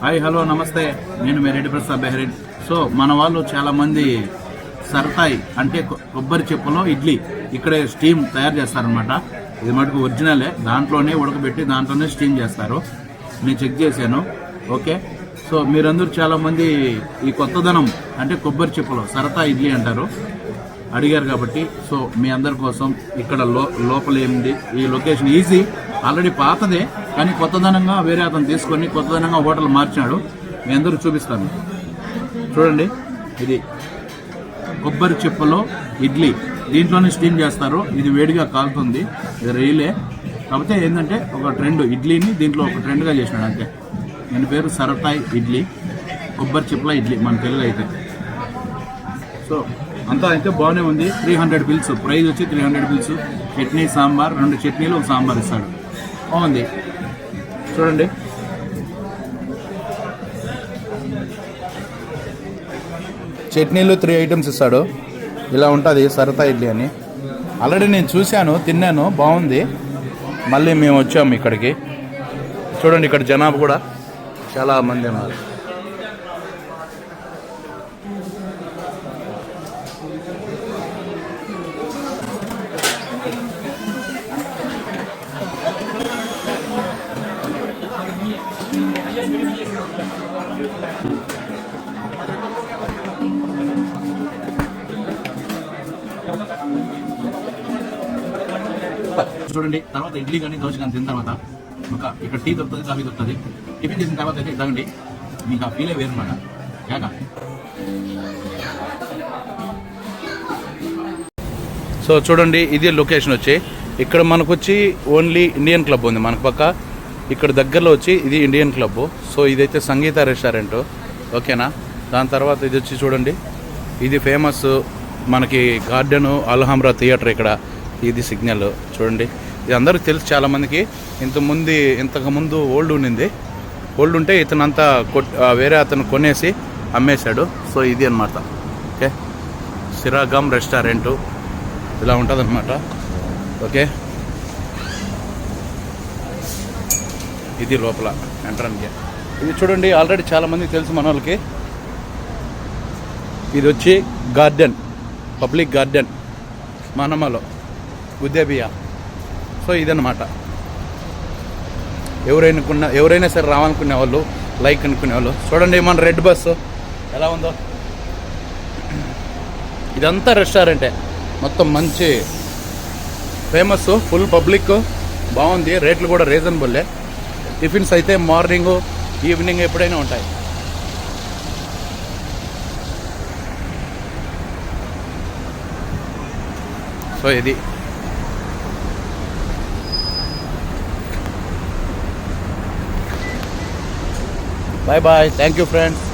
Hi hello నమస్తే. నేను మీ రెడ్డి ప్రసాద్ బెహరీన్. సో మన వాళ్ళు చాలామంది సరతాయి అంటే కొబ్బరి చెప్పులో ఇడ్లీ. ఇక్కడే స్టీమ్ తయారు చేస్తారనమాట ఇది మటుకు ఒరిజినలే. దాంట్లోనే ఉడకబెట్టి దాంట్లోనే స్టీమ్ చేస్తారు. నేను చెక్ చేశాను. ఓకే? సో మీరందరూ చాలామంది ఈ కొత్తదనం అంటే కొబ్బరి చెప్పులో సరతా ఇడ్లీ అంటారు అడిగారు కాబట్టి సో మీ అందరి కోసం ఇక్కడ లో లోపల ఏముంది? ఈ లొకేషన్ ఈజీ. ఆల్రెడీ పాతదే. కానీ కొత్తదనంగా వేరే అతను తీసుకొని కొత్తదనంగా హోటల్ మార్చాడు. మీ అందరూ చూపిస్తాను. చూడండి ఇది కొబ్బరి చెప్పులో ఇడ్లీ. దీంట్లోనే స్టీమ్ చేస్తారు. ఇది వేడిగా కాలుతుంది. ఇది రైలే. కాకపోతే ఏంటంటే ఒక ట్రెండ్ ఇడ్లీని దీంట్లో ఒక ట్రెండ్గా చేసినాడు అంతే. నేను పేరు సరతాయ్ ఇడ్లీ. కొబ్బరి చెప్పుల ఇడ్లీ మన తెలుగు అయితే. సో అంతా అయితే బాగానే ఉంది. త్రీ హండ్రెడ్ బిల్స్ ప్రైస్ వచ్చి three hundred fils chutney sambar రెండు చట్నీలు ఒక సాంబార్ ఇస్తాడు. బాగుంది. చూడండి. చట్నీలు త్రీ ఐటమ్స్ ఇస్తాడు. ఇలా ఉంటుంది సరతా ఇడ్లీ అని. ఆల్రెడీ నేను చూశాను తిన్నాను బాగుంది. మళ్ళీ మేము వచ్చాము ఇక్కడికి. చూడండి ఇక్కడ జనాభా కూడా చాలా మంది ఉన్నారు. చూడండి తర్వాత ఇడ్లీ కానీ దోశ కానీ తిన్న తర్వాత ఒక ఇక్కడ టీ దొరుకుతుంది కాఫీ దొరుకుతుంది. టిఫిన్ చేసిన తర్వాత అయితే తాగండి మీకు ఆ ఫీలే వేరన్నమాట. కాక సో చూడండి ఇది లొకేషన్ వచ్చి ఇక్కడ మనకు వచ్చి ఓన్లీ ఇండియన్ క్లబ్ ఉంది మనకు పక్క ఇక్కడ దగ్గరలో వచ్చి ఇది ఇండియన్ క్లబ్ సో ఇదైతే సంగీత రెస్టారెంట్ ఓకేనా? దాని తర్వాత ఇది వచ్చి చూడండి. ఇది ఫేమస్ మనకి గార్డెను అల్హమ్రా థియేటర్ ఇక్కడ. ఇది సిగ్నల్. చూడండి. ఇది అందరికి తెలుసు చాలామందికి. ఇంతకుముందు ఇంతకుముందు ఇంతకు ముందు ఓల్డ్ ఉండింది. ఓల్డ్ ఉంటే ఇతను అంతా కొట్ వేరే అతను కొనేసి అమ్మేశాడు. సో ఇది అన్నమాట. ఓకే? సిరాగమ్ రెస్టారెంటు ఇలా ఉంటుంది ఓకే? ఇది లోపల ఎంట్రన్కి ఇది చూడండి ఆల్రెడీ చాలామంది తెలుసు మన వాళ్ళకి. ఇది వచ్చి గార్డెన్ పబ్లిక్ గార్డెన్ మనమలో ఉద్దేబియా సో ఇదన్నమాట. ఎవరైనాకున్న ఎవరైనా సరే రావాలనుకునే వాళ్ళు లైక్ అనుకునే వాళ్ళు చూడండి మన రెడ్ బస్సు ఎలా ఉందో. ఇదంతా రెస్టారెంటే మొత్తం మంచి ఫేమస్ ఫుల్ పబ్లిక్ బాగుంది రేట్లు కూడా రీజనబుల్లే టిఫిన్స్ అయితే మార్నింగ్ ఈవినింగ్ ఎప్పుడైనా ఉంటాయి. సో ఇది. Bye bye thank you friends